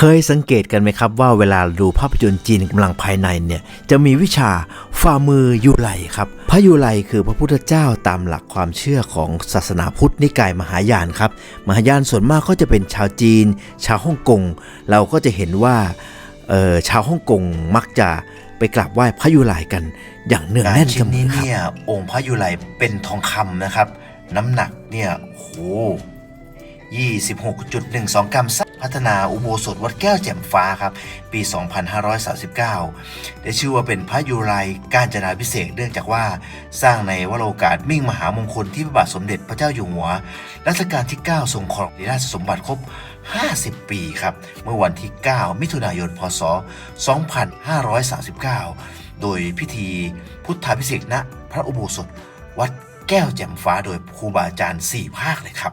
เคยสังเกตกันไหมครับว่าเวลาดูภาพยนตร์จีนกำลังภายในเนี่ยจะมีวิชาฝ่ามือยูไลครับพระยูไลคือพระพุทธเจ้าตามหลักความเชื่อของศาสนาพุทธนิกายมหายานครับมหายานส่วนมากก็จะเป็นชาวจีน ชาวฮ่องกงเราก็จะเห็นว่าเอ่อชาวฮ่องกงมักจะไปกราบไหว้พระยูไลกัน อย่างเนืองงานแน่นเสชิ้นมนี้อครับเนี่ยองค์พระยุไลเป็นทองคำนะครับ น้ำหนักเนี่ยโห26.12กรัมสร้าง พัฒนาอุโบสถวัดแก้วแจ่มฟ้าครับ ปี 2539 ได้ชื่อว่าเป็นพระยุไลการจนาพิเศษเนื่องจากว่าสร้างในวโรกาสมิ่งมหามงคลที่พระบาทสมเด็จพระเจ้าอยู่หัว รัชกาลที่ 9 ทรงครองราชสมบัติครบ 50 ปีครับ เมื่อวันที่ 9 มิถุนายน พศ 2539 โดยพิธีพุทธาพิเศษณพระอุโบสถวัดแก้วแจ่มฟ้าโดยครูบาอาจารย์ 4 ภาคเลยครับ